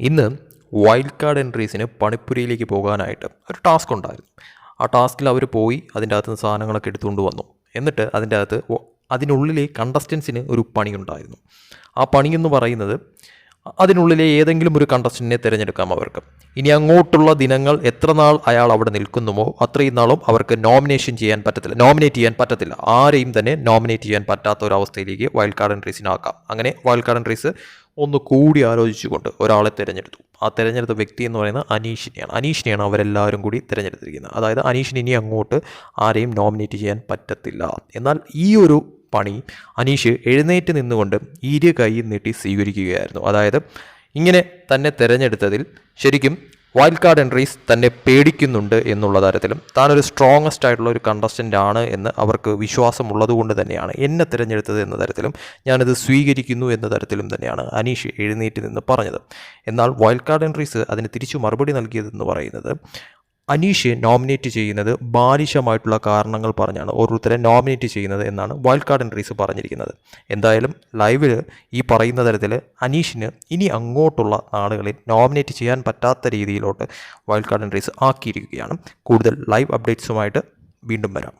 ഇന്ന് wild card എൻട്രീസിന് പണിപ്പുരയിലേക്ക് പോകാനായിട്ട് ഒരു ടാസ്ക് ഉണ്ടായിരുന്നു. ആ ടാസ്കിൽ അവർ പോയി അതിന്റെ അകത്ത് നിന്ന് സാധനങ്ങളൊക്കെ എടുത്തുകൊണ്ട് വന്നു. എന്നിട്ട് അതിന്റെ അകത്ത് അതിനുള്ളിലെ കണ്ടസ്റ്റൻസിന് ഒരു പണിയുണ്ടായിരുന്നു ആ പണിയെന്ന് പറയുന്നത് അതിനുള്ളിലെ ഏതെങ്കിലും ഒരു കണ്ടസ്റ്റന്റിനെ തിരഞ്ഞെടുക്കാം അവർക്ക്. ഇനി അങ്ങോട്ടുള്ള ദിനങ്ങൾ എത്ര നാൾ അയാൾ അവിടെ നിൽക്കുന്നുമോ അത്രയും നാളും അവർക്ക് നോമിനേഷൻ ചെയ്യാൻ പറ്റത്തില്ല നോമിനേറ്റ് ചെയ്യാൻ പറ്റത്തില്ല. ആരെയും തന്നെ നോമിനേറ്റ് ചെയ്യാൻ പറ്റാത്ത ഒരു അവസ്ഥയിലേക്ക് വൈൽഡ് കാർഡ് എൻട്രീസിനാക്കാം അങ്ങനെ വൈൽഡ് കാർഡ് എൻട്രീസ് ഒന്ന് കൂടി ആലോചിച്ചുകൊണ്ട് ഒരാളെ തിരഞ്ഞെടുത്തു. ആ തിരഞ്ഞെടുത്ത വ്യക്തി എന്ന് പറയുന്നത് അനീഷിനെയാണ്. അനീഷിനെയാണ് അവരെല്ലാവരും കൂടി തിരഞ്ഞെടുത്തിരിക്കുന്നത്. അതായത് അനീഷിന് ഇനി അങ്ങോട്ട് ആരെയും നോമിനേറ്റ് ചെയ്യാൻ പറ്റത്തില്ല. എന്നാൽ ഈ ഒരു പണി അനീഷ് എഴുന്നേറ്റ് നിന്നുകൊണ്ട് ഇരു കൈ നീട്ടി സ്വീകരിക്കുകയായിരുന്നു. അതായത് ഇങ്ങനെ തന്നെ തിരഞ്ഞെടുത്തതിൽ ശരിക്കും വൈൽഡ് കാർഡ് എൻട്രീസ് തന്നെ പേടിക്കുന്നുണ്ട് എന്നുള്ള തരത്തിലും താനൊരു സ്ട്രോങ്ങസ്റ്റ് ആയിട്ടുള്ള ഒരു കണ്ടസ്റ്റന്റ് ആണ് എന്ന് അവർക്ക് വിശ്വാസമുള്ളത് കൊണ്ട് തന്നെയാണ് എന്നെ തിരഞ്ഞെടുത്തത് എന്ന തരത്തിലും ഞാനിത് സ്വീകരിക്കുന്നു എന്ന തരത്തിലും തന്നെയാണ് അനീഷ് എഴുന്നേറ്റ് നിന്ന് പറഞ്ഞത്. എന്നാൽ വൈൽഡ് കാർഡ് എൻട്രീസ് അതിന് തിരിച്ചു മറുപടി നൽകിയതെന്ന് പറയുന്നത് അനീഷ് നോമിനേറ്റ് ചെയ്യുന്നത് ബാലിഷമായിട്ടുള്ള കാരണങ്ങൾ പറഞ്ഞാണ്. ഓരോരുത്തരെ നോമിനേറ്റ് ചെയ്യുന്നത് എന്നാണ് വൈൽഡ് കാർഡ് എൻട്രീസ് പറഞ്ഞിരിക്കുന്നത്. എന്തായാലും ലൈവിൽ ഈ പറയുന്ന തരത്തിൽ അനീഷിന് ഇനി അങ്ങോട്ടുള്ള നാളുകളിൽ നോമിനേറ്റ് ചെയ്യാൻ പറ്റാത്ത രീതിയിലോട്ട് വൈൽഡ് കാർഡ് എൻട്രീസ് ആക്കിയിരിക്കുകയാണ്. കൂടുതൽ ലൈവ് അപ്ഡേറ്റ്സുമായിട്ട് വീണ്ടും വരാം.